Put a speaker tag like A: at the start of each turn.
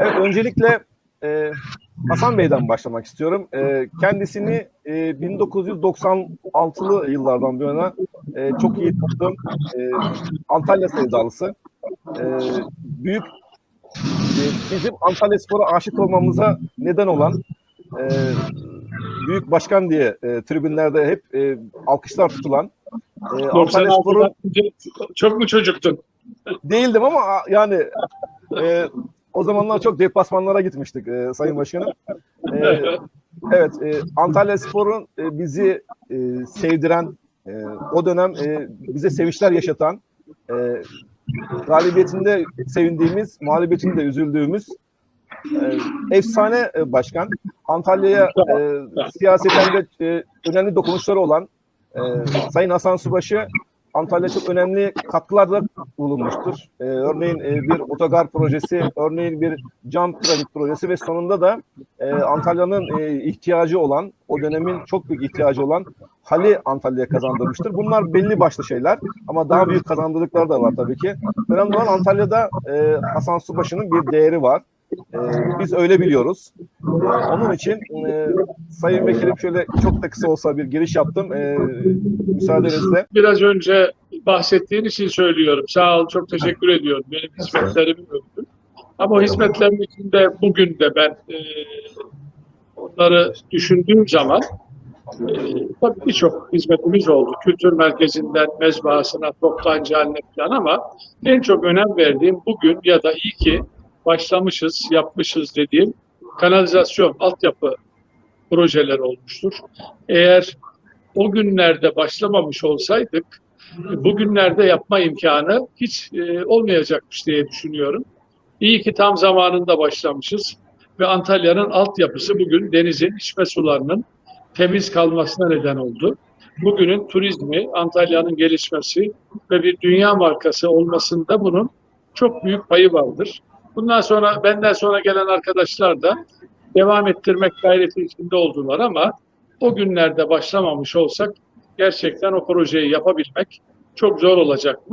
A: Evet, öncelikle e, Hasan Bey'den başlamak istiyorum. E, kendisini e, 1996'lı yıllardan bu yana e, çok iyi tanıdığım e, Antalya sevdalısı. E, büyük e, bizim Antalya Spor'a aşık olmamıza neden olan e, büyük başkan diye e, tribünlerde hep e, alkışlar tutulan e, Antalya
B: 96'dan çok mu çocuktun?
A: değildim ama yani e, o zamanlar çok deplasmanlara gitmiştik e, Sayın Başkanım. E, evet, e, Antalya Spor'un e, bizi e, sevdiren, e, o dönem e, bize sevinçler yaşatan, e, galibiyetinde sevindiğimiz, mağlubiyetinde üzüldüğümüz e, efsane e, başkan. Antalya'ya e, siyaseten de e, önemli dokunuşları olan e, Sayın Hasan Subaşı Antalya çok önemli katkılarda bulunmuştur. Ee, örneğin e, bir otogar projesi, örneğin bir cam piramit projesi ve sonunda da e, Antalya'nın e, ihtiyacı olan, o dönemin çok büyük ihtiyacı olan hali Antalya'ya kazandırmıştır. Bunlar belli başlı şeyler ama daha büyük kazandırdıkları da var tabii ki. Önemli olan Antalya'da e, Hasan Subaşı'nın bir değeri var. E, biz öyle biliyoruz. Onun için e, Sayın Vekilim şöyle çok da kısa olsa bir giriş yaptım. E, müsaadenizle.
B: Biraz önce bahsettiğin için söylüyorum. Sağ ol, çok teşekkür ediyorum. Benim hizmetlerimi övdün. Ama hizmetlerin içinde bugün de ben e, onları düşündüğüm zaman e, tabii birçok hizmetimiz oldu. Kültür merkezinden mezbahasına, toptancı haline falan ama en çok önem verdiğim bugün ya da iyi ki başlamışız, yapmışız dediğim kanalizasyon, altyapı projeleri olmuştur. Eğer o günlerde başlamamış olsaydık bugünlerde yapma imkanı hiç e, olmayacakmış diye düşünüyorum. İyi ki tam zamanında başlamışız ve Antalya'nın altyapısı bugün denizin içme sularının temiz kalmasına neden oldu. Bugünün turizmi, Antalya'nın gelişmesi ve bir dünya markası olmasında bunun çok büyük payı vardır. Bundan sonra benden sonra gelen arkadaşlar da devam ettirmek gayreti içinde oldular ama o günlerde başlamamış olsak gerçekten o projeyi yapabilmek çok zor olacakmış.